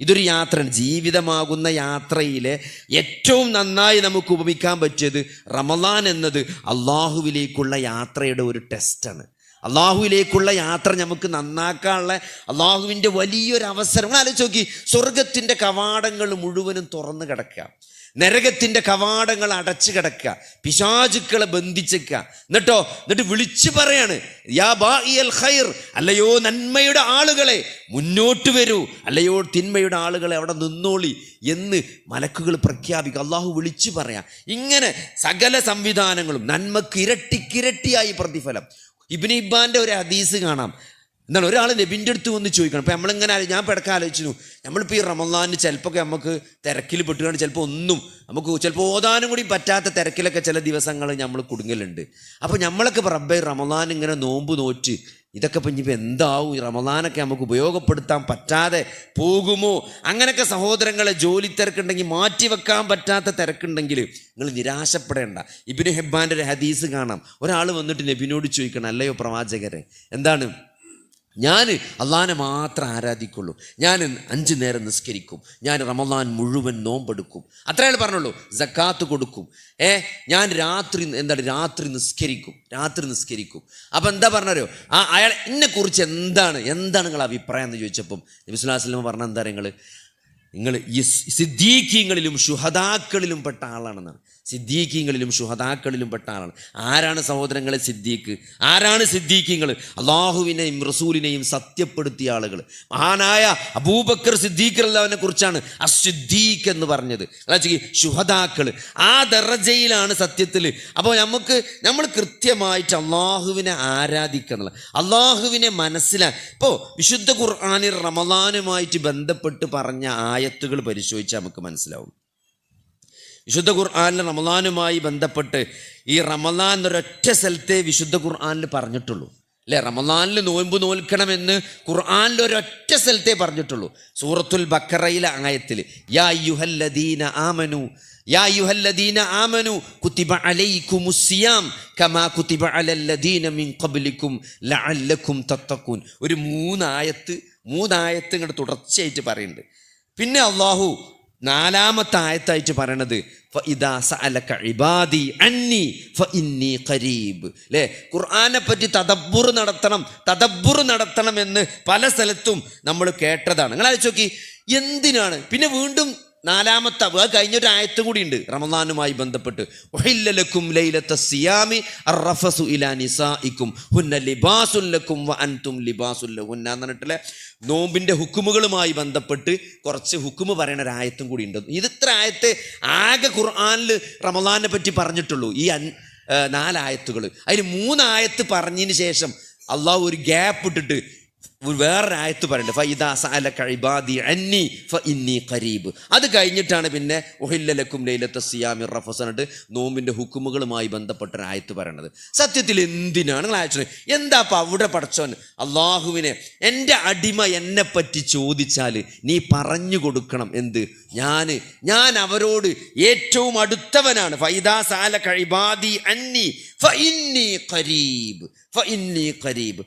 ഇതൊരു യാത്ര ജീവിതമാകുന്ന യാത്രയിലെ ഏറ്റവും നന്നായി നമുക്ക് ഉപമിക്കാൻ പറ്റിയത് റമദാൻ എന്നത് അള്ളാഹുവിലേക്കുള്ള യാത്രയുടെ ഒരു ടെസ്റ്റാണ് അള്ളാഹുവിലേക്കുള്ള യാത്ര നമുക്ക് നന്നാക്കാനുള്ള അള്ളാഹുവിന്റെ വലിയൊരു അവസരം. ആലോചിച്ച് നോക്കി സ്വർഗത്തിന്റെ കവാടങ്ങൾ മുഴുവനും തുറന്നു കിടക്കുക. നരകത്തിന്റെ കവാടങ്ങൾ അടച്ചു കിടക്കുക. പിശാചുക്കളെ ബന്ധിച്ചേക്കുക. എന്നിട്ടോ എന്നിട്ട് വിളിച്ചു പറയാണ് യാ ബാഇയൽ ഖൈർ അല്ലയോ നന്മയുടെ ആളുകളെ മുന്നോട്ട് വരൂ. അല്ലയോ തിന്മയുടെ ആളുകളെ അവിടെ നിന്നോളി എന്ന് മലക്കുകൾ പ്രഖ്യാപിക്കുക അള്ളാഹു വിളിച്ചു പറയാം. ഇങ്ങനെ സകല സംവിധാനങ്ങളും നന്മക്ക് ഇരട്ടിക്കിരട്ടിയായി പ്രതിഫലം. ഇബിന് ഒരു ഹദീസ് കാണാം. എന്താണ് ഒരാൾ നബിന്റെ അടുത്ത് വന്ന് ചോദിക്കണം. അപ്പം നമ്മളിങ്ങനെ ഞാൻ പിടക്കം ആലോചിച്ചു നമ്മളിപ്പോൾ ഈ റമദാനിന് ചിലപ്പോൾ നമുക്ക് തിരക്കിൽ പെട്ടുകയാണ് ചിലപ്പോൾ ഒന്നും നമുക്ക് ചിലപ്പോൾ ഓതാനും കൂടി പറ്റാത്ത തിരക്കിലൊക്കെ ചില ദിവസങ്ങൾ നമ്മൾ കുടുങ്ങലുണ്ട്. അപ്പോൾ നമ്മളൊക്കെ റബ്ബെ റമദാൻ ഇങ്ങനെ നോമ്പ് നോറ്റ്. ഇതൊക്കെ ഇപ്പം ഇനിയിപ്പോൾ എന്താവും? ഈ റമദാനൊക്കെ നമുക്ക് ഉപയോഗപ്പെടുത്താൻ പറ്റാതെ പോകുമോ? അങ്ങനെയൊക്കെ സഹോദരങ്ങളെ ജോലി തിരക്കുണ്ടെങ്കിൽ മാറ്റി വെക്കാൻ പറ്റാത്ത തിരക്കുണ്ടെങ്കിൽ നിങ്ങൾ നിരാശപ്പെടേണ്ട. ഇബിന് ഹെബ്ബാന്റെ ഒരു ഹദീസ് കാണാം. ഒരാൾ വന്നിട്ട് നബിനോട് ചോദിക്കണം അല്ലയോ പ്രവാചകരെ എന്താണ്? ഞാൻ അള്ളാനെ മാത്രം ആരാധിക്കുള്ളൂ. ഞാൻ അഞ്ച് നേരം നിസ്കരിക്കും. ഞാൻ റമദാൻ മുഴുവൻ നോമ്പെടുക്കും. അത്രയാൾ പറഞ്ഞുള്ളൂ. ജക്കാത്ത് കൊടുക്കും. ഏ ഞാൻ രാത്രി എന്താണ് രാത്രി നിസ്കരിക്കും. രാത്രി നിസ്കരിക്കും. അപ്പം എന്താ പറഞ്ഞോ ആ അയാൾ എന്നെക്കുറിച്ച് എന്താണ് എന്താണ് നിങ്ങൾ അഭിപ്രായം എന്ന് ചോദിച്ചപ്പം നബിസ്വല്ലാസ്ലം പറഞ്ഞ എന്താ നിങ്ങൾ നിങ്ങൾ ഈ സിദ്ദീഖീങ്ങളിലും ഷുഹദാക്കളിലും പെട്ട ആളാണെന്നാണ്. സിദ്ദീഖീങ്ങളിലും ഷുഹദാക്കളിലും പെട്ട ആളാണ് ആരാണ് സഹോദരങ്ങളെ സിദ്ദീഖ്? ആരാണ് സിദ്ദീഖീങ്ങൾ? അള്ളാഹുവിനെയും റസൂലിനെയും സത്യപ്പെടുത്തിയ ആളുകൾ. മഹാനായ അബൂബക്കർ സിദ്ദീഖ് അല്ലാവിനെ കുറിച്ചാണ് അസിദ്ദീഖ് എന്ന് പറഞ്ഞത്. ശുഹദാക്കൾ ആ ദറജയിലാണ് സത്യത്തിൽ അപ്പോൾ നമുക്ക് നമ്മൾ കൃത്യമായിട്ട് അള്ളാഹുവിനെ ആരാധിക്കുക അള്ളാഹുവിനെ മനസ്സിലാക്കി ഇപ്പോൾ വിശുദ്ധ ഖുർആാനിൽ റമദാനുമായിട്ട് ബന്ധപ്പെട്ട് പറഞ്ഞ ആയത്തുകൾ പരിശോധിച്ചാൽ നമുക്ക് മനസ്സിലാവും വിശുദ്ധ ഖുർആാനിൽ റമദാനുമായി ബന്ധപ്പെട്ട് ഈ റമദാൻ ഒരൊറ്റ സ്ഥലത്തെ വിശുദ്ധ ഖുർആാനിൽ പറഞ്ഞിട്ടുള്ളൂ. അല്ലേ? റമദാനിൽ നോൻപ് നോൽക്കണമെന്ന് ഖുർആാനിൽ ഒരൊറ്റ സ്ഥലത്തെ പറഞ്ഞിട്ടുള്ളൂ. സൂറത്തുൽ ബക്കറയിലെ ആയത്തിൽ യാ യുഹല്ലദീന ആമനു യാ യുഹല്ലദീന ആമനു കുത്തിബ അലൈക്കുമുസ്സിയാം കമാ കുത്തിബ അലല്ലദീന മിൻ ഖബ്ലിക്കും ലഅല്ലക്കും തത്തക്കൂൻ ഒരു മൂന്നായത്ത് മൂന്നായത്ത് ഇങ്ങോട്ട് തുടർച്ചയായിട്ട് പറയുന്നുണ്ട്. പിന്നെ അള്ളാഹു നാലാമത്തെ ആയത്തായിട്ട് പറയണത് ഖുർആാനെ ഖുർആനെ പറ്റി തദബ്ബുർ നടത്തണം തദബ്ബുർ നടത്തണം എന്ന് പല സ്ഥലത്തും നമ്മൾ കേട്ടതാണ്. നിങ്ങൾ ആലോചിച്ച് നോക്കി എന്തിനാണ്? പിന്നെ വീണ്ടും നാലാമത്തെ അവ കഴിഞ്ഞൊരു ആയത്തും കൂടി ഉണ്ട് റമദാനുമായി ബന്ധപ്പെട്ട്. ഉഹില്ലലക്കും ലൈലത്ത സിയാമി ഇലാ ഹുന്ന ഹുക്കുമുകളുമായി ബന്ധപ്പെട്ട് കുറച്ച് ഹുക്കുമ് പറയുന്ന ഒരു ആയത്തും കൂടി ഉണ്ട് ഇത് ഇത്ര ആയത്ത് ആകെ ഖുർആാനിൽ റമദാനെ പറ്റി പറഞ്ഞിട്ടുള്ളൂ. ഈ നാലായത്തുകൾ അതിന് മൂന്നായത്ത് പറഞ്ഞതിന് ശേഷം അള്ളാഹു ഒരു ഗ്യാപ്പ് ഇട്ടിട്ട് വേറൊരു ആയത്ത് പറയുന്നുണ്ട് ഫൈദാ അന്നി അത് കഴിഞ്ഞിട്ടാണ് പിന്നെ ഒഹില്ലലക്കും ലൈലത്ത സിയാമി റഫസ് നോമ്പിന്റെ ഹുക്കുമുകളുമായി ബന്ധപ്പെട്ട ഒരു ആയത്ത് പറയണത്. സത്യത്തിൽ എന്തിനാണ് നിങ്ങൾ അയച്ചത് എന്താ അപ്പം അവിടെ പഠിച്ചോൻ അള്ളാഹുവിനെ എന്റെ അടിമ എന്നെ പറ്റി ചോദിച്ചാൽ നീ പറഞ്ഞു കൊടുക്കണം എന്ത്? ഞാൻ ഞാൻ അവരോട് ഏറ്റവും അടുത്തവനാണ്. ഫൈദാ കഴിബാദി അന്നി ഫഇന്നി ഖരീബ് ഫഇന്നി ഖരീബ്.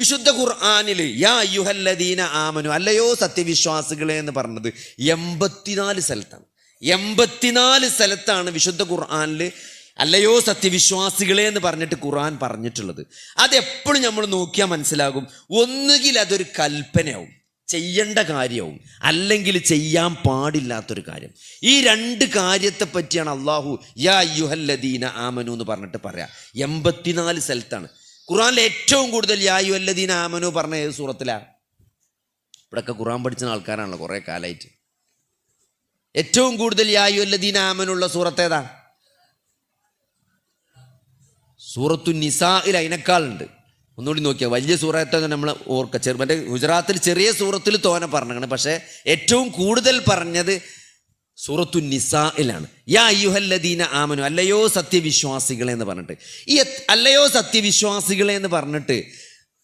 വിശുദ്ധ ഖുർആാനിൽ യാ യുഹല്ലദീന ആമനു അല്ലയോ സത്യവിശ്വാസികളെ എന്ന് പറഞ്ഞത് എൺപത്തിനാല് സ്ഥലത്താണ്. എൺപത്തിനാല് സ്ഥലത്താണ് വിശുദ്ധ ഖുർആാനിൽ അല്ലയോ സത്യവിശ്വാസികളെ എന്ന് പറഞ്ഞിട്ട് ഖുർആൻ പറഞ്ഞിട്ടുള്ളത്. അതെപ്പോഴും നമ്മൾ നോക്കിയാൽ മനസ്സിലാകും. ഒന്നുകിൽ അതൊരു കൽപ്പനയാവും ചെയ്യേണ്ട കാര്യവും അല്ലെങ്കിൽ ചെയ്യാൻ പാടില്ലാത്തൊരു കാര്യം. ഈ രണ്ട് കാര്യത്തെ പറ്റിയാണ് അള്ളാഹു യാ യുഹല്ലദീന ആമനു എന്ന് പറഞ്ഞിട്ട് പറയാം. എൺപത്തിനാല് സ്ഥലത്താണ്. ഖുറാനിൽ ഏറ്റവും കൂടുതൽ യായു അല്ലദീന ആമനു പറഞ്ഞ ഏത് സൂറത്തിലാണ്? ഇവിടെയൊക്കെ ഖുറാൻ പഠിച്ച ആൾക്കാരാണല്ലോ കുറേ കാലമായിട്ട് ഏറ്റവും കൂടുതൽ യായു അല്ലദീന ആമനുള്ള സൂറത്ത് ഏതാ? സൂറത്തു നിസായിൽ അതിനേക്കാളുണ്ട് ഒന്നുകൂടി നോക്കിയാൽ വലിയ സൂറത്തൊക്കെ നമ്മൾ ഓർക്ക ചെറു മറ്റേ ഗുജറാത്തിൽ ചെറിയ സൂറത്തിൽ തോനെ പറഞ്ഞാണ് പക്ഷേ ഏറ്റവും കൂടുതൽ പറഞ്ഞത് സൂറത്തു നിസായിലാണ് യാ അയ്യുഹല്ലദീന ആമനു അല്ലയോ സത്യവിശ്വാസികളെ എന്ന് പറഞ്ഞിട്ട്. ഈ അല്ലയോ സത്യവിശ്വാസികളെ എന്ന് പറഞ്ഞിട്ട്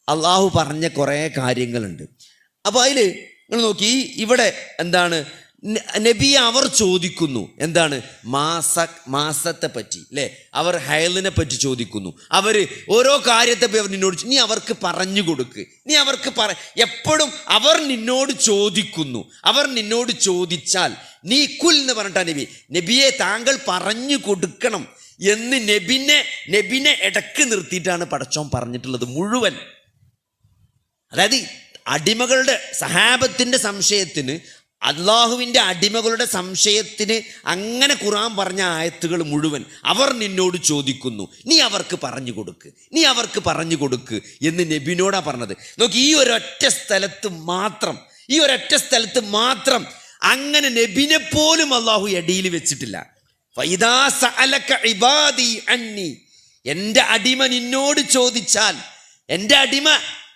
അള്ളാഹു പറഞ്ഞ കുറേ കാര്യങ്ങളുണ്ട്. അപ്പോൾ അതിൽ നിങ്ങൾ നോക്കി ഇവിടെ എന്താണ് നബിയെ അവർ ചോദിക്കുന്നു. എന്താണ്? മാസ മാസത്തെ പറ്റി അല്ലേ അവർ ഹയലിനെ പറ്റി ചോദിക്കുന്നു. അവർ ഓരോ കാര്യത്തെ അവർ നിന്നോട് നീ അവർക്ക് പറഞ്ഞു കൊടുക്ക്. നീ അവർക്ക് പറ എപ്പോഴും അവർ നിന്നോട് ചോദിക്കുന്നു. അവർ നിന്നോട് ചോദിച്ചാൽ നീ കുൽ എന്ന് പറഞ്ഞിട്ടാ നബി. നബിയെ താങ്കൾ പറഞ്ഞു കൊടുക്കണം എന്ന് നബിനെ നബിനെ ഇടയ്ക്ക് നിർത്തിയിട്ടാണ് പടച്ചോൻ പറഞ്ഞിട്ടുള്ളത് മുഴുവൻ. അതായത് അടിമകളുടെ സഹാബത്തിന്റെ സംശയത്തിന് അള്ളാഹുവിന്റെ അടിമകളുടെ സംശയത്തിന് അങ്ങനെ ഖുറാൻ പറഞ്ഞ ആയത്തുകൾ മുഴുവൻ അവർ നിന്നോട് ചോദിക്കുന്നു. നീ അവർക്ക് പറഞ്ഞു കൊടുക്ക്. നീ അവർക്ക് പറഞ്ഞു കൊടുക്ക് എന്ന് നബിനോടാ പറഞ്ഞത്. നോക്കി ഈ ഒരൊറ്റ സ്ഥലത്ത് മാത്രം ഈ ഒരൊറ്റ സ്ഥലത്ത് മാത്രം അങ്ങനെ നബിനെ പോലും അള്ളാഹു എടിയിൽ വെച്ചിട്ടില്ല. എന്റെ അടിമ നിന്നോട് ചോദിച്ചാൽ എന്റെ അടിമ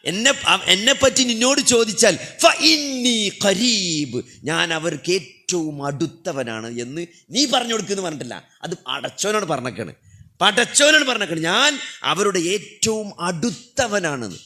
എന്നെ എന്നെ പറ്റി നിന്നോട് ചോദിച്ചാൽ ഫ ഇന്നി ഖരീബ്. ഞാൻ അവർക്ക് ഏറ്റവും അടുത്തവനാണ് എന്ന് നീ പറഞ്ഞു കൊടുക്കുന്നു പറഞ്ഞിട്ടില്ല. അത് അടച്ചോനോട് പറഞ്ഞേക്കാണ്. പടച്ചോനോട് പറഞ്ഞേക്കാണ്. ഞാൻ അവരുടെ ഏറ്റവും അടുത്തവനാണെന്ന്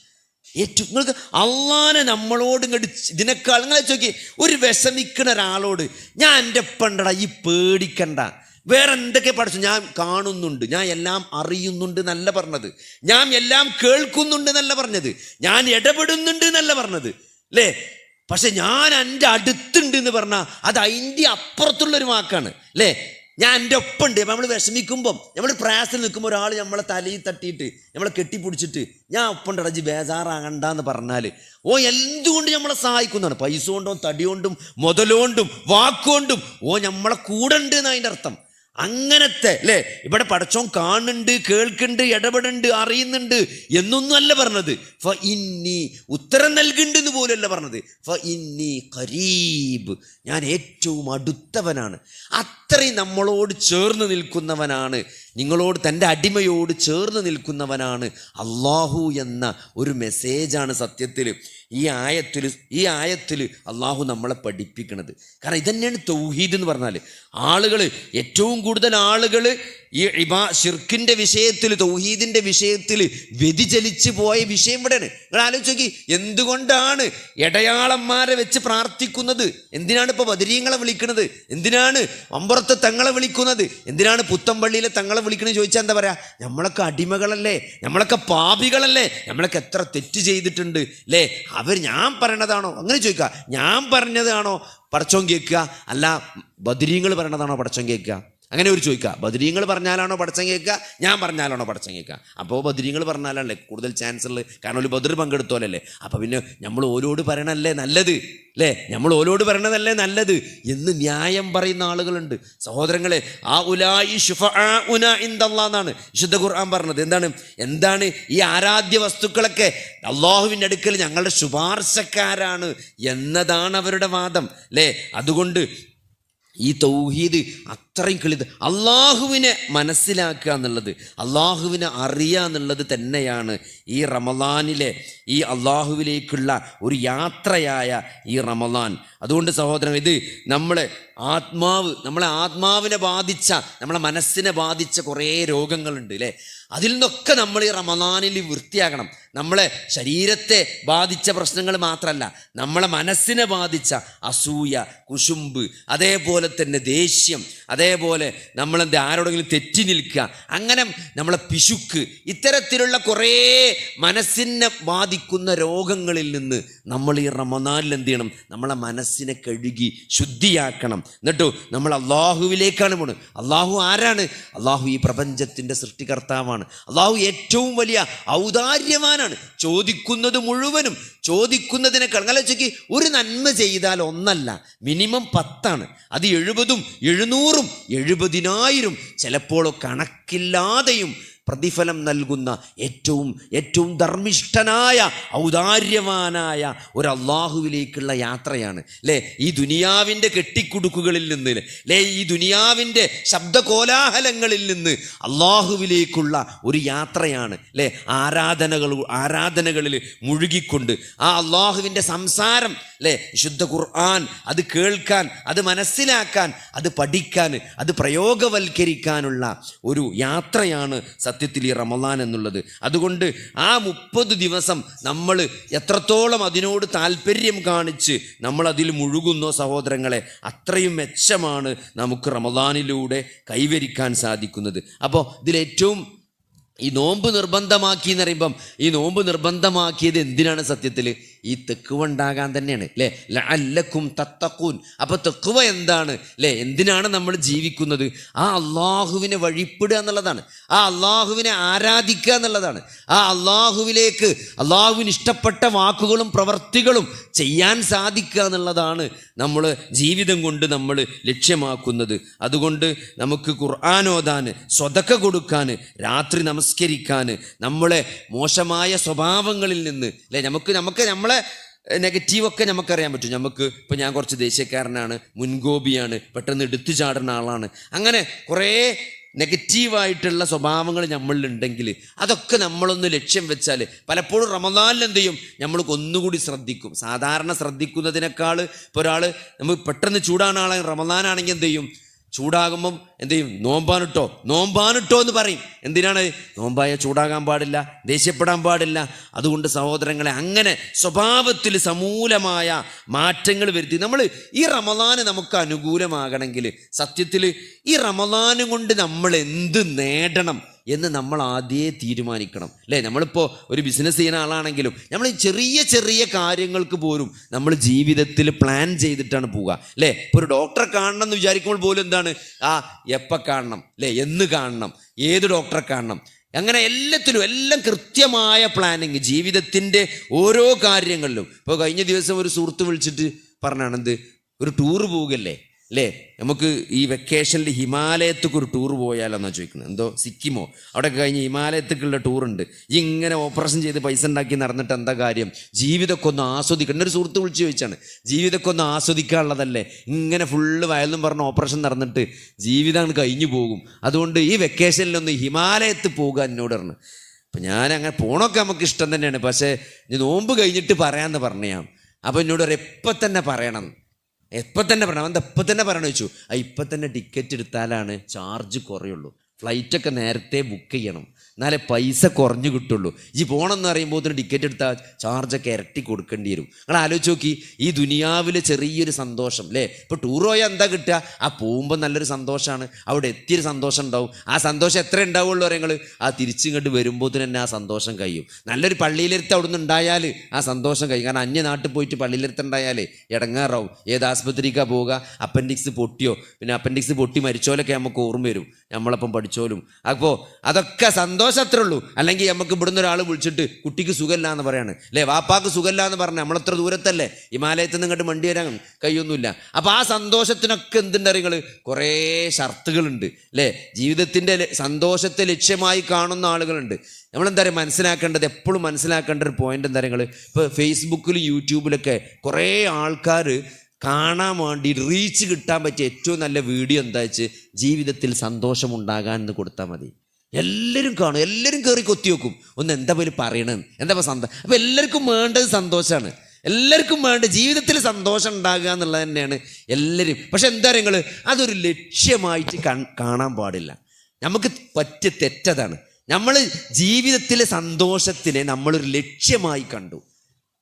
ഏറ്റവും നിങ്ങൾക്ക് അള്ളാനെ നമ്മളോട് ഇങ്ങോട്ട് ഇതിനേക്കാൾ നിങ്ങളെ ചോക്കി ഒരു വിഷമിക്കുന്ന ഒരാളോട് ഞാൻ എന്റെ പണ്ടടാ ഈ പേടിക്കണ്ട. വേറെ എന്തൊക്കെ പഠിച്ചു? ഞാൻ കാണുന്നുണ്ട്. ഞാൻ എല്ലാം അറിയുന്നുണ്ട് എന്നല്ല പറഞ്ഞത്. ഞാൻ എല്ലാം കേൾക്കുന്നുണ്ട് എന്നല്ല പറഞ്ഞത്. ഞാൻ ഇടപെടുന്നുണ്ട് എന്നല്ല പറഞ്ഞത്. അല്ലേ? പക്ഷെ ഞാൻ എന്റെ അടുത്തുണ്ട് എന്ന് പറഞ്ഞാൽ അത് അതിന്റെ അപ്പുറത്തുള്ളൊരു വാക്കാണ്. അല്ലേ? ഞാൻ എന്റെ ഒപ്പമുണ്ട്. നമ്മൾ വിഷമിക്കുമ്പം നമ്മൾ പ്രയാസത്തിൽ നിൽക്കുമ്പോൾ ഒരാൾ നമ്മളെ തലയിൽ തട്ടിയിട്ട് നമ്മളെ കെട്ടിപ്പിടിച്ചിട്ട് ഞാൻ ഒപ്പമുണ്ട് അടച്ച് ബേജാറാകണ്ടെന്ന് പറഞ്ഞാൽ ഓ എന്തുകൊണ്ട് നമ്മളെ സഹായിക്കുന്നതാണ്? പൈസ കൊണ്ടും തടി കൊണ്ടും മുതലുകൊണ്ടും വാക്കുകൊണ്ടും ഓ നമ്മളെ കൂടെ ഉണ്ട് എന്നതിന്റെ അർത്ഥം. അങ്ങനത്തെ അല്ലേ ഇവിടെ പടച്ചോൻ കാണുന്നുണ്ട് കേൾക്കുന്നുണ്ട് ഇടപെടുന്നുണ്ട് അറിയുന്നുണ്ട് എന്നൊന്നും അല്ല പറഞ്ഞത്. ഫ ഇന്നി ഉത്തരം നൽകുന്നുണ്ട് എന്ന് പോലല്ല പറഞ്ഞത്. ഫ ഇന്നി കരീബ് ഞാൻ ഏറ്റവും അടുത്തവനാണ്. അത്രയും നമ്മളോട് ചേർന്ന് നിൽക്കുന്നവനാണ്. നിങ്ങളോട് തന്റെ അടിമയോട് ചേർന്ന് നിൽക്കുന്നവനാണ് അള്ളാഹു എന്ന ഒരു മെസ്സേജാണ് സത്യത്തിൽ ഈ ആയത്തിൽ ഈ ആയത്തിൽ അള്ളാഹു നമ്മളെ പഠിപ്പിക്കുന്നത് കാരണം ഇതന്നെയാണ് തൗഹീദ് എന്ന് പറഞ്ഞാൽ ആളുകൾ ഏറ്റവും കൂടുതൽ ആളുകൾ ഈ ഇബാ ഷിർക്കിന്റെ വിഷയത്തിൽ തൗഹീദിന്റെ വിഷയത്തിൽ വ്യതിചലിച്ച് പോയ വിഷയം ഇവിടെയാണ്. നിങ്ങൾ ആലോചിച്ച് നോക്കി എന്തുകൊണ്ടാണ് ഇടയാളന്മാരെ വെച്ച് പ്രാർത്ഥിക്കുന്നത്? എന്തിനാണ് ഇപ്പോൾ ബദരീങ്ങളെ വിളിക്കുന്നത് എന്തിനാണ് അമ്പുറത്ത് തങ്ങളെ വിളിക്കുന്നത്? എന്തിനാണ് പുത്തമ്പള്ളിയിലെ തങ്ങളെ വിളിക്കണമെന്ന് ചോദിച്ചാൽ എന്താ പറയാ? നമ്മളൊക്കെ അടിമകളല്ലേ? നമ്മളൊക്കെ പാപികളല്ലേ? നമ്മളൊക്കെ എത്ര തെറ്റ് ചെയ്തിട്ടുണ്ട് അല്ലേ അവർ ഞാൻ പറയണതാണോ? അങ്ങനെ ചോദിക്കുക. ഞാൻ പറഞ്ഞതാണോ പടച്ചോൻ കേൾക്കുക? അല്ല ബദരീങ്ങൾ പറയണതാണോ പടച്ചോൻ കേൾക്കുക? അങ്ങനെ ഒരു ചോദിക്കുക ബദരീങ്ങൾ പറഞ്ഞാലാണോ പടച്ചം കേൾക്കുക? ഞാൻ പറഞ്ഞാലാണോ പടച്ചം കേൾക്കുക? അപ്പോൾ ബദരീങ്ങൾ പറഞ്ഞാലല്ലേ കൂടുതൽ ചാൻസ് ഉള്ളത്? കാരണം ഒരു ബദർ പങ്കെടുത്തോലല്ലേ? അപ്പോൾ പിന്നെ നമ്മൾ ഓരോട് പറയണല്ലേ നല്ലത്? അല്ലേ? നമ്മൾ ഓരോട് പറയണതല്ലേ നല്ലത്? എന്ന് ന്യായം പറയുന്ന ആളുകളുണ്ട്. സഹോദരങ്ങളെ ആ ഉലായി ഇന്ദല്ലാന്നാണ് വിശുദ്ധ ഖുർആൻ പറഞ്ഞത്. എന്താണ്? എന്താണ് ഈ ആരാധ്യ വസ്തുക്കളൊക്കെ? അള്ളാഹുവിന്റെ അടുക്കൽ ഞങ്ങളുടെ ശുപാർശക്കാരാണ് എന്നതാണ് അവരുടെ വാദം. അല്ലേ? അതുകൊണ്ട് ഈ തൗഹീദ് അത്രയും കിളിത്. അള്ളാഹുവിനെ മനസ്സിലാക്കുക എന്നുള്ളത് അള്ളാഹുവിനെ അറിയുക എന്നുള്ളത് തന്നെയാണ് ഈ റമദാനിലെ ഈ അള്ളാഹുവിലേക്കുള്ള ഒരു യാത്രയായ ഈ റമദാൻ. അതുകൊണ്ട് സഹോദരൻ ഇത് നമ്മളെ ആത്മാവ് നമ്മളെ ആത്മാവിനെ ബാധിച്ച നമ്മളെ മനസ്സിനെ ബാധിച്ച കുറേ രോഗങ്ങളുണ്ട് അല്ലേ? അതിൽ നിന്നൊക്കെ നമ്മൾ ഈ റമദാനിൽ വൃത്തിയാകണം. നമ്മളെ ശരീരത്തെ ബാധിച്ച പ്രശ്നങ്ങൾ മാത്രമല്ല നമ്മളെ മനസ്സിനെ ബാധിച്ച അസൂയ കുശുമ്പ് അതേപോലെ തന്നെ ദേഷ്യം അതേപോലെ നമ്മളെന്ത് ആരോടെങ്കിലും തെറ്റി നിൽക്കുക അങ്ങനെ നമ്മളെ പിശുക്ക് ഇത്തരത്തിലുള്ള കുറേ മനസ്സിനെ ബാധിക്കുന്ന രോഗങ്ങളിൽ നിന്ന് നമ്മൾ ഈ റമനാലിൽ എന്ത് ചെയ്യണം? നമ്മളെ മനസ്സിനെ കഴുകി ശുദ്ധിയാക്കണം. എന്നിട്ടോ നമ്മൾ അള്ളാഹുവിലേക്കാണ് പോണ് അള്ളാഹു ആരാണ്? അള്ളാഹു ഈ പ്രപഞ്ചത്തിന്റെ സൃഷ്ടികർത്താവാണ്. അള്ളാഹു ഏറ്റവും വലിയ ഔദാര്യവാനാണ്. ചോദിക്കുന്നത് മുഴുവനും ചോദിക്കുന്നതിനേക്കാൾ വെച്ചേക്ക് ഒരു നന്മ ചെയ്താൽ ഒന്നല്ല മിനിമം പത്താണ്. അത് എഴുപതും എഴുന്നൂറും എഴുപതിനായിരം ചിലപ്പോൾ കണക്കില്ലാതെയും പ്രതിഫലം നൽകുന്ന ഏറ്റവും ഏറ്റവും ധർമ്മിഷ്ഠനായ ഔദാര്യവാനായ ഒരു അള്ളാഹുവിലേക്കുള്ള യാത്രയാണ്. അല്ലേ ഈ ദുനിയാവിന്റെ കെട്ടിക്കുടുക്കുകളിൽ നിന്ന് അല്ലേ ഈ ദുനിയാവിന്റെ ശബ്ദകോലാഹലങ്ങളിൽ നിന്ന് അള്ളാഹുവിലേക്കുള്ള ഒരു യാത്രയാണ് അല്ലേ ആരാധനകൾ ആരാധനകളിൽ മുഴുകിക്കൊണ്ട്. ആ അള്ളാഹുവിന്റെ സംസാരം അല്ലേ ശുദ്ധ ഖുർആൻ അത് കേൾക്കാൻ അത് മനസ്സിലാക്കാൻ അത് പഠിക്കാൻ അത് പ്രയോഗവൽക്കരിക്കാനുള്ള ഒരു യാത്രയാണ് സത്യത്തിൽ ഈ റമദാൻ എന്നുള്ളത്. അതുകൊണ്ട് ആ മുപ്പത് ദിവസം നമ്മൾ എത്രത്തോളം അതിനോട് താല്പര്യം കാണിച്ച് നമ്മൾ അതിൽ മുഴുകുന്നോ സഹോദരങ്ങളെ അത്രയും മെച്ചമാണ് നമുക്ക് റമദാനിലൂടെ കൈവരിക്കാൻ സാധിക്കുന്നത്. അപ്പോൾ ഇതിലേറ്റവും ഈ നോമ്പ് നിർബന്ധമാക്കി എന്ന് പറയുമ്പം ഈ നോമ്പ് നിർബന്ധമാക്കിയത് എന്തിനാണ് സത്യത്തിൽ? ഈ തെക്കുവ ഉണ്ടാകാൻ തന്നെയാണ്. അല്ലേ അല്ലക്കും തത്തക്കൂൻ അപ്പോൾ തെക്കുവ എന്താണ്? അല്ലേ എന്തിനാണ് നമ്മൾ ജീവിക്കുന്നത്? ആ അള്ളാഹുവിനെ വഴിപ്പെടുക എന്നുള്ളതാണ്. ആ അള്ളാഹുവിനെ ആരാധിക്കുക എന്നുള്ളതാണ്. ആ അള്ളാഹുവിലേക്ക് അള്ളാഹുവിന് ഇഷ്ടപ്പെട്ട വാക്കുകളും പ്രവർത്തികളും ചെയ്യാൻ സാധിക്കുക എന്നുള്ളതാണ് നമ്മൾ ജീവിതം കൊണ്ട് നമ്മൾ ലക്ഷ്യമാക്കുന്നത്. അതുകൊണ്ട് നമുക്ക് ഖുർആാനോദാൻ സ്വതക്ക കൊടുക്കാൻ രാത്രി നമസ്കരിക്കാൻ നമ്മളെ മോശമായ സ്വഭാവങ്ങളിൽ നിന്ന് അല്ലെ നമുക്ക് നമുക്ക് നമ്മളെ നെഗറ്റീവൊക്കെ നമുക്കറിയാൻ പറ്റും. നമുക്ക് ഇപ്പം ഞാൻ കുറച്ച് ദേശീയക്കാരനാണ് മുൻകോപിയാണ് പെട്ടെന്ന് എടുത്തു ചാടുന്ന ആളാണ്. അങ്ങനെ കുറേ നെഗറ്റീവായിട്ടുള്ള സ്വഭാവങ്ങൾ നമ്മളിലുണ്ടെങ്കിൽ അതൊക്കെ നമ്മളൊന്ന് ലക്ഷ്യം വെച്ചാൽ പലപ്പോഴും റമദാനിൽ എന്ത് ചെയ്യും? നമ്മൾ ഒന്നുകൂടി ശ്രദ്ധിക്കും. സാധാരണ ശ്രദ്ധിക്കുന്നതിനേക്കാൾ ഇപ്പോൾ ഒരാൾ നമ്മൾ പെട്ടെന്ന് ചൂടാണ് ആളെ റമദാനാണെങ്കിൽ എന്ത് ചെയ്യും? ചൂടാകുമ്പം എന്ത് ചെയ്യും? നോമ്പാനിട്ടോ നോമ്പാനിട്ടോ എന്ന് പറയും. എന്തിനാണ്? നോമ്പായ ചൂടാകാൻ പാടില്ല ദേഷ്യപ്പെടാൻ പാടില്ല. അതുകൊണ്ട് സഹോദരങ്ങളെ അങ്ങനെ സ്വഭാവത്തിൽ സമൂലമായ മാറ്റങ്ങൾ വരുത്തി നമ്മൾ ഈ റമദാന് നമുക്ക് അനുകൂലമാകണമെങ്കിൽ സത്യത്തിൽ ഈ റമദാന് കൊണ്ട് നമ്മൾ എന്ത് നേടണം എന്ന് നമ്മൾ ആദ്യേ തീരുമാനിക്കണം. അല്ലേ? നമ്മളിപ്പോൾ ഒരു ബിസിനസ് ചെയ്യുന്ന ആളാണെങ്കിലും നമ്മൾ ചെറിയ ചെറിയ കാര്യങ്ങൾക്ക് പോലും നമ്മൾ ജീവിതത്തിൽ പ്ലാൻ ചെയ്തിട്ടാണ് പോവുക. അല്ലേ? ഇപ്പോൾ ഒരു ഡോക്ടറെ കാണണം എന്ന് വിചാരിക്കുമ്പോൾ പോലും എന്താണ്? ആ എപ്പോൾ കാണണം? അല്ലേ? എന്ന് കാണണം. ഏത് ഡോക്ടറെ കാണണം? അങ്ങനെ എല്ലാത്തിലും എല്ലാം കൃത്യമായ പ്ലാനിങ് ജീവിതത്തിന്റെ ഓരോ കാര്യങ്ങളിലും. ഇപ്പോൾ കഴിഞ്ഞ ദിവസം ഒരു സുഹൃത്ത് വിളിച്ചിട്ട് പറഞ്ഞാണെന്ത് ഒരു ടൂറ് പോവുകല്ലേ അല്ലേ നമുക്ക് ഈ വെക്കേഷനിൽ ഹിമാലയത്തേക്ക് ഒരു ടൂർ പോയാലെന്നാണ് ചോദിക്കുന്നത്. എന്തോ സിക്കിമോ? അവിടെ കഴിഞ്ഞ് ഹിമാലയത്തേക്കുള്ള ടൂറുണ്ട് ഈ ഇങ്ങനെ ഓപ്പറേഷൻ ചെയ്ത് പൈസ ഉണ്ടാക്കി നടന്നിട്ട് എന്താ കാര്യം? ജീവിതമൊക്കെ ഒന്ന് ആസ്വദിക്കണം. എന്റെ ഒരു സുഹൃത്ത് വിളിച്ച് ചോദിച്ചാണ്. ജീവിതമൊക്കെ ഒന്ന് ആസ്വദിക്കാനുള്ളതല്ലേ? ഇങ്ങനെ ഫുള്ള് വയലും പറഞ്ഞ ഓപ്പറേഷൻ നടന്നിട്ട് ജീവിതം കഴിഞ്ഞു പോകും. അതുകൊണ്ട് ഈ വെക്കേഷനിലൊന്ന് ഹിമാലയത്ത് പോകുക എന്നോട് പറഞ്ഞു. അപ്പം ഞാൻ അങ്ങനെ പോണൊക്കെ നമുക്ക് ഇഷ്ടം തന്നെയാണ്. പക്ഷേ നോമ്പ് കഴിഞ്ഞിട്ട് പറയാമെന്ന് പറഞ്ഞാൽ അപ്പോൾ എന്നോട് ഒരു എപ്പം തന്നെ പറയണം? എപ്പം തന്നെ പറയണം? അവന്റെ എപ്പം തന്നെ പറയണ വെച്ചു ആ ഇപ്പം തന്നെ ടിക്കറ്റ് എടുത്താലാണ് ചാർജ് കുറയുള്ളൂ. ഫ്ലൈറ്റൊക്കെ നേരത്തെ ബുക്ക് ചെയ്യണം. എന്നാലേ പൈസ കുറഞ്ഞു കിട്ടുള്ളൂ. ഈ പോകണമെന്ന് പറയുമ്പോൾ ഇതിന് ടിക്കറ്റ് എടുത്താൽ ചാർജൊക്കെ ഇരട്ടി കൊടുക്കേണ്ടി വരും. നിങ്ങൾ ആലോചിച്ച് നോക്കി ഈ ദുനിയാവിലെ ചെറിയൊരു സന്തോഷം അല്ലേ ഇപ്പോൾ ടൂർ പോയാൽ എന്താ കിട്ടുക? ആ പോകുമ്പോൾ നല്ലൊരു സന്തോഷമാണ് അവിടെ എത്തിയൊരു സന്തോഷം ഉണ്ടാവും. ആ സന്തോഷം എത്ര ഉണ്ടാവുള്ളൂ നിങ്ങൾ ആ തിരിച്ചിങ്ങോട്ട് വരുമ്പോൾ തന്നെ ആ സന്തോഷം കഴിയും. നല്ലൊരു പള്ളിയിലെടുത്ത് അവിടെ നിന്ന് ഉണ്ടായാൽ ആ സന്തോഷം കഴിയും. കാരണം അന്യ നാട്ടിൽ പോയിട്ട് പള്ളിയിലെടുത്ത് ഉണ്ടായാലേ ഇടങ്ങാറാവും. ഏത് ആസ്പത്രിക്കാ പോവുക? അപ്പൻഡിക്സ് പൊട്ടിയോ? പിന്നെ അപ്പൻഡിക്സ് പൊട്ടി മരിച്ചോലൊക്കെ നമുക്ക് ഓർമ്മ വരും. നമ്മളപ്പം പഠിച്ചോലും. അപ്പോൾ അതൊക്കെ സന്തോഷം അത്രേ ഉള്ളൂ. അല്ലെങ്കിൽ നമുക്ക് ഇവിടുന്ന് ഒരാൾ വിളിച്ചിട്ട് കുട്ടിക്ക് സുഖമില്ല എന്ന് പറയാണ്. അല്ലേ? വാപ്പാക്ക് സുഖമില്ല എന്ന് പറഞ്ഞാൽ നമ്മളത്ര ദൂരത്തല്ലേ? ഹിമാലയത്തിൽ നിന്ന് ഇങ്ങോട്ട് വണ്ടി വരാൻ കഴിയൊന്നുമില്ല അപ്പം ആ സന്തോഷത്തിനൊക്കെ എന്തുണ്ട് നിങ്ങൾ കുറേ ഷർത്തുകളുണ്ട്. അല്ലേ? ജീവിതത്തിന്റെ സന്തോഷത്തെ ലക്ഷ്യമായി കാണുന്ന ആളുകളുണ്ട്. നമ്മളെന്താ പറയുക മനസ്സിലാക്കേണ്ടത് എപ്പോഴും മനസ്സിലാക്കേണ്ട ഒരു പോയിന്റ് എന്താ പറയുക ഇപ്പോൾ ഫേസ്ബുക്കിലും യൂട്യൂബിലൊക്കെ കുറേ ആൾക്കാർ കാണാൻ വേണ്ടി റീച്ച് കിട്ടാൻ പറ്റിയ ഏറ്റവും നല്ല വീഡിയോ എന്താ വെച്ച്? ജീവിതത്തിൽ സന്തോഷമുണ്ടാകാൻ എന്ന് കൊടുത്താൽ മതി. എല്ലാവരും കാണും എല്ലാവരും കയറി കൊത്തി വെക്കും. ഒന്ന് എന്താ പോലും പറയണെന്ന് എന്താ ഇപ്പോൾ സന്തോഷം? അപ്പോൾ എല്ലാവർക്കും വേണ്ടത് സന്തോഷമാണ് എല്ലാവർക്കും വേണ്ട ജീവിതത്തിൽ സന്തോഷം ഉണ്ടാകുക എന്നുള്ളത് തന്നെയാണ് എല്ലാവരും. പക്ഷെ എന്താ നിങ്ങൾ അതൊരു ലക്ഷ്യമായിട്ട് കാണാൻ പാടില്ല. നമുക്ക് പറ്റിയ തെറ്റതാണ്. നമ്മൾ ജീവിതത്തിലെ സന്തോഷത്തിനെ നമ്മളൊരു ലക്ഷ്യമായി കണ്ടു.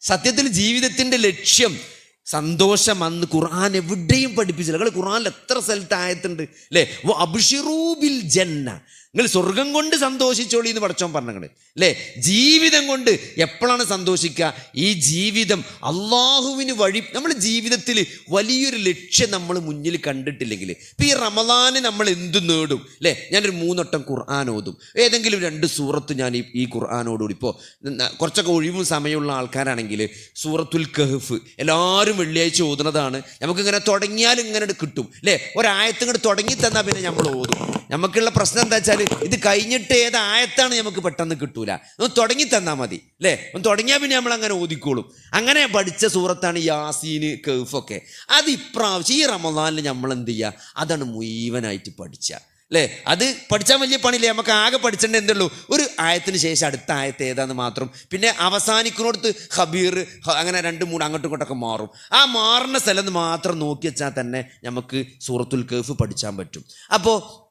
സത്യത്തിൽ ജീവിതത്തിന്റെ ലക്ഷ്യം സന്തോഷം അന്ന് ഖുർആൻ എവിടെയും പഠിപ്പിച്ചില്ല. നിങ്ങൾ ഖുർആനിൽ എത്ര സ്ഥലത്ത് ആയത്തുണ്ട് അല്ലേ അബ്ഷിറൂബിൽ ജന്ന. നിങ്ങൾ സ്വർഗം കൊണ്ട് സന്തോഷിച്ചോളി എന്ന് പഠിച്ചോൻ പറഞ്ഞങ്ങൾ അല്ലേ? ജീവിതം കൊണ്ട് എപ്പോഴാണ് സന്തോഷിക്കുക? ഈ ജീവിതം അള്ളാഹുവിന് വഴി നമ്മൾ ജീവിതത്തിൽ വലിയൊരു ലക്ഷ്യം നമ്മൾ മുന്നിൽ കണ്ടിട്ടില്ലെങ്കിൽ ഇപ്പം ഈ റമദാന് നമ്മൾ എന്ത് നേടും? അല്ലേ? ഞാനൊരു മൂന്നോട്ടം ഖുർആൻ ഓതും. ഏതെങ്കിലും രണ്ട് സൂറത്ത് ഞാൻ ഈ ഖുർആാനോടുകൂടി ഇപ്പോൾ കുറച്ചൊക്കെ ഒഴിവും സമയമുള്ള ആൾക്കാരാണെങ്കിൽ സൂറത്തുൽ കഹഫ് എല്ലാവരും വെള്ളിയാഴ്ച ഓതുന്നതാണ്. നമുക്കിങ്ങനെ തുടങ്ങിയാൽ ഇങ്ങനെ കിട്ടും. അല്ലേ? ഒരായത്ത് ഇങ്ങോട്ട് തുടങ്ങി തന്നാൽ പിന്നെ നമ്മൾ ഓതും. നമുക്കുള്ള പ്രശ്നം എന്താ വെച്ചാൽ ഇത് കഴിഞ്ഞിട്ട് ഏത് ആയത്താണ് നമുക്ക് പെട്ടെന്ന് കിട്ടൂല. ഒന്ന് തുടങ്ങി തന്നാൽ മതി അല്ലേ ഒന്ന് തുടങ്ങിയാൽ പിന്നെ നമ്മൾ അങ്ങനെ ഓതിക്കോളും. അങ്ങനെ പഠിച്ച സൂറത്താണ് യാസീന് കെഫൊക്കെ. അത് ഇപ്രാവശ്യം ഈ റമദാനിൽ നമ്മൾ എന്ത് ചെയ്യുക അതാണ് മുഴുവനായിട്ട് പഠിച്ച അല്ലേ അത് പഠിച്ചാൽ വലിയ പണിയില്ലേ? നമുക്ക് ആകെ പഠിച്ചിട്ടുണ്ട് എന്തുള്ളൂ? ഒരു ആയത്തിന് ശേഷം അടുത്ത ആയത്ത് ഏതാന്ന് മാത്രം. പിന്നെ അവസാനിക്കുന്നിടത്ത് ഹബീർ അങ്ങനെ രണ്ട് മൂന്ന് അങ്ങോട്ടും ഇങ്ങോട്ടൊക്കെ മാറും. ആ മാറുന്ന സ്ഥലത്ത് മാത്രം നോക്കി വെച്ചാൽ തന്നെ നമുക്ക് സൂറത്തുൽ കേഫ് പഠിച്ചാൻ പറ്റും. അപ്പോൾ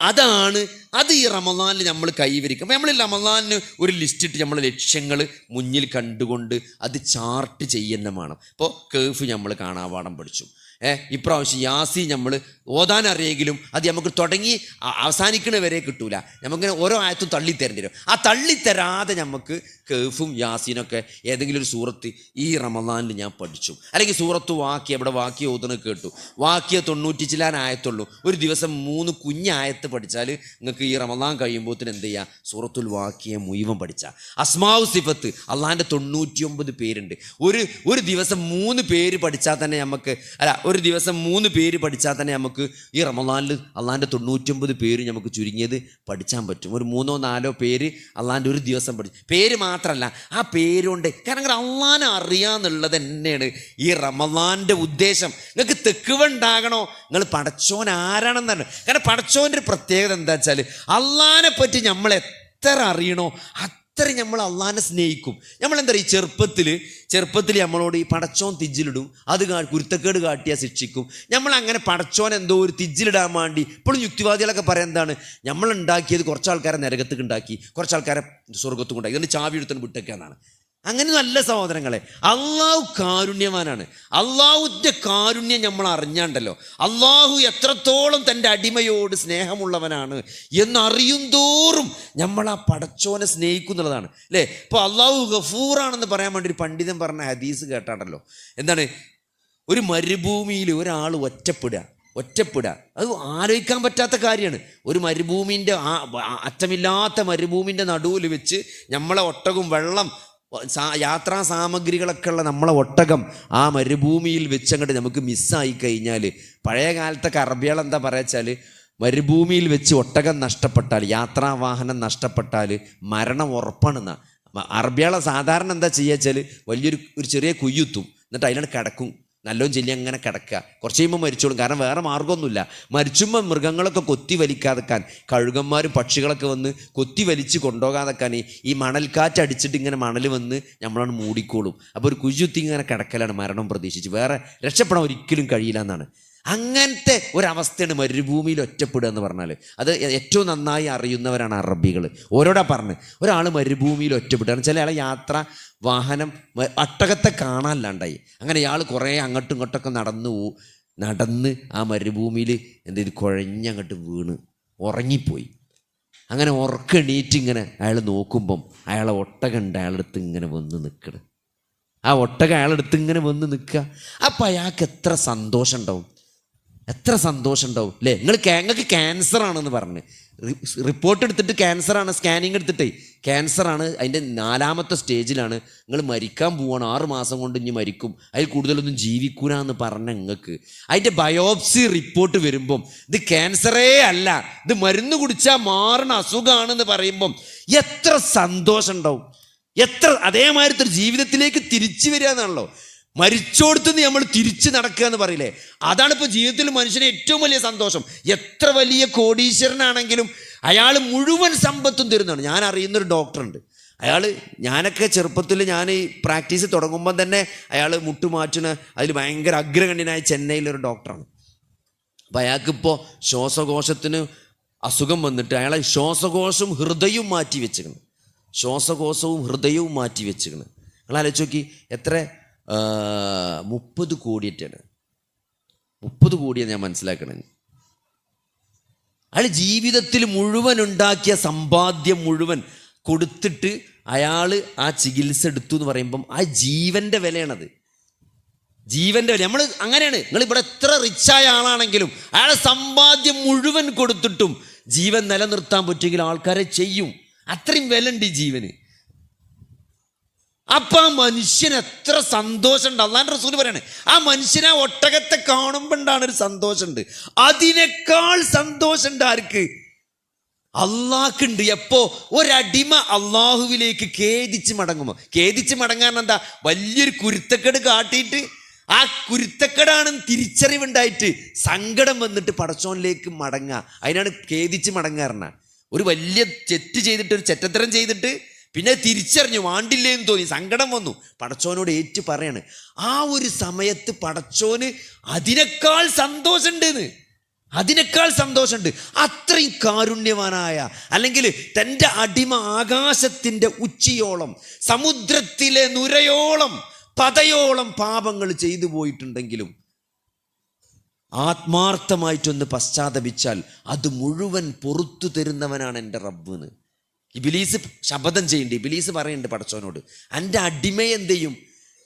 അതാണ് അത് ഈ റമദാനിൽ നമ്മൾ കൈവരിക്കും. അപ്പം നമ്മൾ റമദാനിന് ഒരു ലിസ്റ്റ് ഇട്ട് നമ്മൾ ലക്ഷ്യങ്ങൾ മുന്നിൽ കണ്ടുകൊണ്ട് അത് ചാർട്ട് ചെയ്യുന്ന വേണം. ഇപ്പോൾ കേഫ് നമ്മൾ കാണാപാഠം പഠിച്ചു. ഏ ഇപ്രാവശ്യം യാസി നമ്മൾ ഓതാൻ അറിയെങ്കിലും അത് നമുക്ക് തുടങ്ങി അവസാനിക്കണവരെ അവസാനിക്കണ വരെ കിട്ടൂല. നമുക്കിങ്ങനെ ഓരോ ആയത്തും തള്ളിത്തരേണ്ടി വരും ആ തള്ളിത്തരാതെ നമുക്ക് കേഫും യാസീനൊക്കെ ഏതെങ്കിലും ഒരു സൂറത്ത് ഈ റമദാനിൽ ഞാൻ പഠിച്ചു. അല്ലെങ്കിൽ സൂറത്ത് വാക്കി അവിടെ വാക്കി ഓതുന്ന കേട്ടു. വാക്കിയ തൊണ്ണൂറ്റി ചിലാൻ ആയത്തുള്ളൂ. ഒരു ദിവസം മൂന്ന് കുഞ്ഞായത്ത് പഠിച്ചാൽ നിങ്ങൾക്ക് ഈ റമദാൻ കഴിയുമ്പോഴത്തിന് എന്ത് ചെയ്യുക സൂറത്തുൽ വാക്കിയെ മുഴുവൻ പഠിച്ച. അസ്മാവ് സിഫത്ത് അള്ളാഹിന്റെ തൊണ്ണൂറ്റിയൊമ്പത് പേരുണ്ട്. ഒരു ഒരു ദിവസം മൂന്ന് പേര് പഠിച്ചാൽ തന്നെ നമുക്ക് അല്ല ഒരു ദിവസം മൂന്ന് പേര് പഠിച്ചാൽ തന്നെ നമുക്ക് ഈ റമദാനിൽ അള്ളാന്റെ തൊണ്ണൂറ്റൊമ്പത് പേര് നമുക്ക് ചുരുങ്ങിയത് പഠിച്ചാൻ പറ്റും. ഒരു മൂന്നോ നാലോ പേര് അള്ളാന്റെ ഒരു ദിവസം പഠിച്ചു പേര് മാത്രമല്ല ആ പേരുണ്ട് കാരണം അള്ളാനെ അറിയാന്നുള്ളത് തന്നെയാണ് ഈ റമദാന്റെ ഉദ്ദേശം. നിങ്ങൾക്ക് തെക്കുവുണ്ടാകണോ നിങ്ങൾ പടച്ചോൻ ആരാണെന്നാണ് കാരണം പടച്ചോന്റെ ഒരു പ്രത്യേകത എന്താ വെച്ചാൽ അള്ളാനെ പറ്റി നമ്മൾ എത്ര അറിയണോ അത്രയും നമ്മൾ അള്ളാഹാനെ സ്നേഹിക്കും. നമ്മൾ എന്താ പറയുക ചെറുപ്പത്തിൽ ചെറുപ്പത്തിൽ നമ്മളോട് ഈ പടച്ചോൻ തിജിലിടും അത് കുരുത്തക്കേട് കാട്ടിയാൽ ശിക്ഷിക്കും. നമ്മൾ അങ്ങനെ പടച്ചോൻ എന്തോ ഒരു തിജിലിടാൻ വേണ്ടി ഇപ്പോഴും യുക്തിവാദികളൊക്കെ പറയാൻ എന്താണ്? നമ്മൾ ഉണ്ടാക്കിയത് കുറച്ച് ആൾക്കാരെ നരകത്തേക്ക് ഉണ്ടാക്കി കുറച്ച് ആൾക്കാരെ സ്വർഗത്തേക്ക് ഉണ്ടാക്കി. ഇതിന് ചാവി എടുത്തുകൊണ്ട് വിട്ടൊക്കെ എന്നാണ്. അങ്ങനെ നല്ല സഹോദരങ്ങളെ. അള്ളാഹു കാരുണ്യവാനാണ്. അള്ളാഹുവിന്റെ കാരുണ്യം നമ്മൾ അറിഞ്ഞാണ്ടല്ലോ. അള്ളാഹു എത്രത്തോളം തന്റെ അടിമയോട് സ്നേഹമുള്ളവനാണ് എന്നറിയും തോറും നമ്മൾ ആ പടച്ചോനെ സ്നേഹിക്കുന്നുള്ളതാണ് അല്ലേ? ഇപ്പോൾ അള്ളാഹു ഗഫൂറാണെന്ന് പറയാൻ വേണ്ടി ഒരു പണ്ഡിതൻ പറഞ്ഞ ഹദീസ് കേട്ടാണ്ടല്ലോ. എന്താണ്? ഒരു മരുഭൂമിയിൽ ഒരാൾ ഒറ്റപ്പെടുക. ഒറ്റപ്പെടുക. അത് ആലോചിക്കാൻ പറ്റാത്ത കാര്യമാണ്. ഒരു മരുഭൂമിന്റെ അറ്റമില്ലാത്ത മരുഭൂമിന്റെ നടുവിൽ വെച്ച് നമ്മളെ ഒട്ടകും വെള്ളം യാത്രാ സാമഗ്രികളൊക്കെ ഉള്ള നമ്മളെ ഒട്ടകം ആ മരുഭൂമിയിൽ വെച്ചങ്ങോട്ട് നമുക്ക് മിസ്സായി കഴിഞ്ഞാൽ പഴയ കാലത്തൊക്കെ അറബികൾ എന്താ പറയുക വെച്ചാൽ മരുഭൂമിയിൽ വെച്ച് ഒട്ടകം നഷ്ടപ്പെട്ടാൽ യാത്രാ വാഹനം നഷ്ടപ്പെട്ടാൽ മരണം ഉറപ്പാണെന്ന. അറബികളെ സാധാരണ എന്താ ചെയ്യുക വെച്ചാൽ വലിയൊരു ഒരു ചെറിയ കുയ്യുത്തും എന്നിട്ട് അതിലാണ് കിടക്കും. നല്ലോം ചെല്ലി അങ്ങനെ കിടക്കുക. കുറച്ച് കഴിയുമ്പോൾ മരിച്ചോളും. കാരണം വേറെ മാർഗമൊന്നുമില്ല. മരിച്ചുമ്പോൾ മൃഗങ്ങളൊക്കെ കൊത്തി വലിക്കാതെക്കാൻ കഴുകന്മാരും പക്ഷികളൊക്കെ വന്ന് കൊത്തി വലിച്ച് കൊണ്ടുപോകാതെക്കാൻ ഈ മണൽക്കാറ്റ് അടിച്ചിട്ട് ഇങ്ങനെ മണൽ വന്ന് നമ്മളാണ് മൂടിക്കോളും. അപ്പോൾ ഒരു കുജുത്തി ഇങ്ങനെ കിടക്കലാണ് മരണം പ്രതീക്ഷിച്ച്. വേറെ രക്ഷപ്പെടാൻ ഒരിക്കലും കഴിയില്ല എന്നാണ്. അങ്ങനത്തെ ഒരവസ്ഥയാണ് മരുഭൂമിയിൽ ഒറ്റപ്പെടുക എന്ന് പറഞ്ഞാൽ അത് ഏറ്റവും നന്നായി അറിയുന്നവരാണ് അറബികൾ ഓരോടാ പറഞ്ഞ്. ഒരാൾ മരുഭൂമിയിൽ ഒറ്റപ്പെടുകയാണ് ചില ആളെ യാത്ര വാഹനം അട്ടകത്തെ കാണാനല്ലാണ്ടായി. അങ്ങനെ ഇയാൾ കുറേ അങ്ങോട്ടും ഇങ്ങോട്ടൊക്കെ നടന്നു നടന്ന് ആ മരുഭൂമിയിൽ എന്ത് ചെയ്ത്? കുഴഞ്ഞങ്ങോട്ട് വീണ്. ഉറങ്ങിപ്പോയി. അങ്ങനെ ഉറക്കെണീറ്റ് ഇങ്ങനെ അയാൾ നോക്കുമ്പം അയാളെ ഒട്ടകുണ്ട് അയാളുടെ അടുത്ത് ഇങ്ങനെ വന്ന് നിൽക്കണം. ആ ഒട്ടക അയാളെടുത്ത് ഇങ്ങനെ വന്ന് നിൽക്കുക. അപ്പം അയാൾക്ക് എത്ര സന്തോഷം ഉണ്ടാവും എത്ര സന്തോഷം ഉണ്ടാവും അല്ലേ നിങ്ങൾ നിങ്ങൾക്ക് ക്യാൻസർ ആണെന്ന് പറഞ്ഞ്. റിപ്പോർട്ട് എടുത്തിട്ട് ക്യാൻസറാണ് സ്കാനിങ് എടുത്തിട്ടേ. ക്യാൻസറാണ് അതിന്റെ നാലാമത്തെ സ്റ്റേജിലാണ് നിങ്ങൾ മരിക്കാൻ പോവാണ് ആറ് മാസം കൊണ്ട് ഇനി മരിക്കും. അതിൽ കൂടുതലൊന്നും ജീവിക്കൂല എന്ന് പറഞ്ഞ നിങ്ങൾക്ക്. അതിന്റെ ബയോപ്സി റിപ്പോർട്ട് വരുമ്പം ഇത് ക്യാൻസറേ അല്ല. ഇത് മരുന്ന് കുടിച്ചാൽ മാറണ അസുഖമാണെന്ന് പറയുമ്പം എത്ര സന്തോഷം ഉണ്ടാവും എത്ര അതേമാതിരത്തെ ജീവിതത്തിലേക്ക് തിരിച്ചു വരിക എന്നാണല്ലോ. മരിച്ചോടത്തുനിന്ന് നമ്മൾ തിരിച്ച് നടക്കുക എന്ന് പറയില്ലേ? അതാണ് ഇപ്പോൾ ജീവിതത്തിൽ മനുഷ്യന് ഏറ്റവും വലിയ സന്തോഷം. എത്ര വലിയ കോടീശ്വരനാണെങ്കിലും അയാൾ മുഴുവൻ സമ്പത്തും തരുന്നതാണ്. ഞാൻ അറിയുന്നൊരു ഡോക്ടറുണ്ട്. അയാൾ ഞാനൊക്കെ ചെറുപ്പത്തിൽ ഞാൻ ഈ പ്രാക്ടീസ് തുടങ്ങുമ്പം തന്നെ അയാൾ മുട്ടുമാറ്റുന്ന അതിൽ ഭയങ്കര അഗ്രഗണ്യനായ ചെന്നൈയിലൊരു ഡോക്ടറാണ്. അപ്പം അയാൾക്കിപ്പോൾ ശ്വാസകോശത്തിന് അസുഖം വന്നിട്ട് അയാളെ ശ്വാസകോശവും ഹൃദയവും മാറ്റി വെച്ചിരിക്കണം ശ്വാസകോശവും ഹൃദയവും മാറ്റി വെച്ചിരിക്കണം നിങ്ങൾ ആലോചിച്ച് നോക്കി എത്ര മുപ്പത് കോടിയിട്ടാണ് മുപ്പത് കോടിയാണ് ഞാൻ മനസ്സിലാക്കണത് അയാൾ ജീവിതത്തിൽ മുഴുവൻ ഉണ്ടാക്കിയ സമ്പാദ്യം മുഴുവൻ കൊടുത്തിട്ട് അയാൾ ആ ചികിത്സ എടുത്തു എന്ന് പറയുമ്പം ആ ജീവന്റെ വിലയാണത്. ജീവന്റെ വില. നമ്മൾ അങ്ങനെയാണ്. നിങ്ങൾ ഇവിടെ എത്ര റിച്ചായ ആളാണെങ്കിലും അയാളെ സമ്പാദ്യം മുഴുവൻ കൊടുത്തിട്ടും ജീവൻ നിലനിർത്താൻ പറ്റുമെങ്കിൽ ആൾക്കാരെ ചെയ്യും. അത്രയും വില ഉണ്ട് ഈ ജീവന്. അപ്പൊ ആ മനുഷ്യന് എത്ര സന്തോഷമുണ്ട്. അള്ളാന്റെ റസൂൽ പറയാണ് ആ മനുഷ്യനെ ആ ഒട്ടകത്തെ കാണുമ്പോണ്ടാണ് ഒരു സന്തോഷമുണ്ട്. അതിനേക്കാൾ സന്തോഷമുണ്ട് ആർക്ക്? അള്ളാഹ്ക്കുണ്ട്. എപ്പോ? ഒരടിമ അള്ളാഹുവിലേക്ക് ഖേദിച്ച് മടങ്ങുമോ ഖേദിച്ച് മടങ്ങാൻ എന്താ? വലിയൊരു കുരുത്തക്കേട് കാട്ടിയിട്ട് ആ കുരുത്തക്കേടാണെന്ന് തിരിച്ചറിവുണ്ടായിട്ട് സങ്കടം വന്നിട്ട് പടച്ചോനിലേക്ക് മടങ്ങുക. അതിനാണ് ഖേദിച്ച് മടങ്ങാറുണ്ട് ഒരു വലിയ തെറ്റ് ചെയ്തിട്ട് ഒരു ചെറ്റത്തരം ചെയ്തിട്ട് പിന്നെ തിരിച്ചറിഞ്ഞു വാണ്ടില്ലേ എന്ന് തോന്നി സങ്കടം വന്നു. പടച്ചോനോട് ഏറ്റു പറയാണ് ആ ഒരു സമയത്ത് പടച്ചോന് അതിനേക്കാൾ സന്തോഷമുണ്ടെന്ന്. അതിനേക്കാൾ സന്തോഷമുണ്ട്. അത്രയും കാരുണ്യവാനായ അല്ലെങ്കിൽ തന്റെ അടിമ ആകാശത്തിന്റെ ഉച്ചിയോളം സമുദ്രത്തിലെ നുരയോളം പതയോളം പാപങ്ങൾ ചെയ്തു പോയിട്ടുണ്ടെങ്കിലും ആത്മാർത്ഥമായിട്ടൊന്ന് പശ്ചാത്തപിച്ചാൽ അത് മുഴുവൻ പൊറത്തു തരുന്നവനാണ് എന്റെ റബ്ബെന്ന് ഇബിലീസ് ശപഥം ചെയ്യുന്നുണ്ട് ഇബിലീസ് പറയുന്നുണ്ട് പടച്ചോനോട് എന്റെ അടിമയെ എന്ത് ചെയ്യും?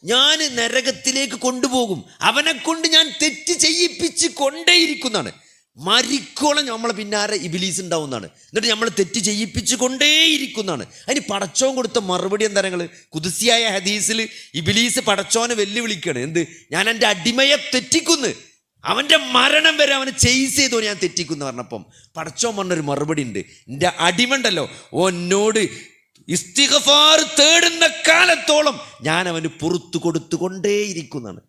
ഞാൻ നരകത്തിലേക്ക് കൊണ്ടുപോകും. അവനെ കൊണ്ട് ഞാൻ തെറ്റ് ചെയ്യിപ്പിച്ച് കൊണ്ടേയിരിക്കുന്നതാണ്. മരിക്കോളം നമ്മളെ പിന്നാലെ ഇബിലീസ് ഉണ്ടാവുന്നതാണ്. എന്നിട്ട് നമ്മൾ തെറ്റ് ചെയ്യിപ്പിച്ച് കൊണ്ടേയിരിക്കുന്നതാണ്. അതിന് പടച്ചോൻ കൊടുത്ത മറുപടി എന്താ ഞങ്ങൾ കുതിസിയായ ഹദീസിൽ ഇബിലീസ് പടച്ചോനെ വെല്ലുവിളിക്കുകയാണ് എന്ത്? ഞാൻ എന്റെ അടിമയെ തെറ്റിക്കുന്നു. അവന്റെ മരണം വരെ അവനെ ചെയ്സ് ചെയ്തോ ഞാൻ തെറ്റിക്കുന്നു പറഞ്ഞപ്പം പടച്ചോൻ പറഞ്ഞൊരു മറുപടി ഉണ്ട്. എന്റെ അടിമണ്ടല്ലോ ഓ എന്നോട് ഇസ്തിഗഫാർ തേടുന്ന കാലത്തോളം ഞാൻ അവന് പുറത്തു കൊടുത്തുകൊണ്ടേയിരിക്കുന്നതാണ്.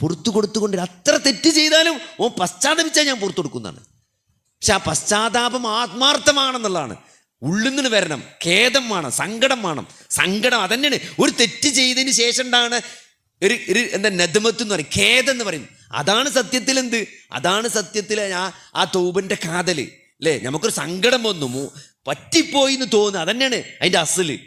പുറത്തു കൊടുത്തുകൊണ്ട് അത്ര തെറ്റ് ചെയ്താലും ഓ പശ്ചാത്തപിച്ചാൽ ഞാൻ പുറത്തു കൊടുക്കുന്നതാണ്. പക്ഷെ ആ പശ്ചാത്താപം ആത്മാർത്ഥമാണെന്നുള്ളതാണ്. ഉള്ളിൽ നിന്ന് വരണം ഖേദം വേണം സങ്കടം വേണം. സങ്കടം അതന്നെയാണ്. ഒരു തെറ്റ് ചെയ്തതിന് ശേഷം ഉണ്ടാണ് ഒരു ഒരു എന്താ നദമത്ത് എന്ന് പറയും ഖേദം എന്ന് പറയും. അതാണ് സത്യത്തിൽ എന്ത് അതാണ് സത്യത്തിൽ ആ ആ തൗബന്റെ കാതൽ. അല്ലേ നമുക്കൊരു സങ്കടം വന്നു. പറ്റിപ്പോയി എന്ന് തോന്നുന്നു. അതന്നെയാണ് അതിന്റെ അസൽ.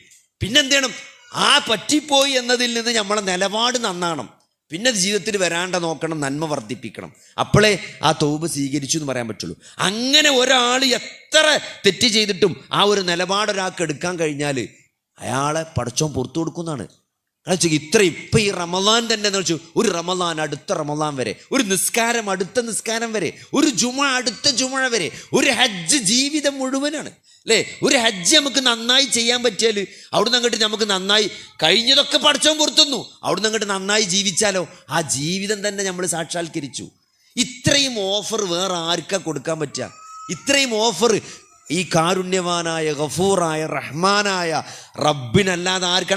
പിന്നെന്ത് ചെയ്യണം ആ പറ്റിപ്പോയി എന്നതിൽ നിന്ന് നമ്മളെ നിലപാട് നന്നാണം. പിന്നെ ജീവിതത്തിൽ വരാണ്ട നോക്കണം നന്മ വർദ്ധിപ്പിക്കണം. അപ്പോഴേ ആ തോബ് സ്വീകരിച്ചു എന്ന് പറയാൻ പറ്റുള്ളൂ. അങ്ങനെ ഒരാൾ എത്ര തെറ്റ് ചെയ്തിട്ടും ആ ഒരു നിലപാട് ഒരാൾക്ക് എടുക്കാൻ കഴിഞ്ഞാൽ അയാളെ പടച്ചോൻ പുറത്തു കൊടുക്കുന്നതാണ് വെച്ചാൽ ഇത്രയും ഇപ്പം ഈ റമലാൻ തന്നെ എന്ന് വെച്ചു ഒരു റമലാൻ അടുത്ത റമലാൻ വരെ ഒരു നിസ്കാരം അടുത്ത നിസ്കാരം വരെ ഒരു ജുമ അടുത്ത ജുമ വരെ ഒരു ഹജ്ജ് ജീവിതം മുഴുവനാണ്. അല്ലേ? ഒരു ഹജ്ജ് നമുക്ക് നന്നായി ചെയ്യാൻ പറ്റിയാൽ അവിടുന്ന് അങ്ങോട്ട് നമുക്ക് നന്നായി കഴിഞ്ഞതൊക്കെ പഠിച്ചോൻ പുറത്തുന്നു. അവിടുന്ന് അങ്ങോട്ട് നന്നായി ജീവിച്ചാലോ? ആ ജീവിതം തന്നെ നമ്മൾ സാക്ഷാത്കരിച്ചു. ഇത്രയും ഓഫർ വേറെ ആർക്കാ കൊടുക്കാൻ പറ്റുക? ഇത്രയും ഓഫർ ഈ കാരുണ്യവാനായ ഗഫൂറായ റഹ്മാനായ റബ്ബിനല്ലാതെ ആർക്കാണ്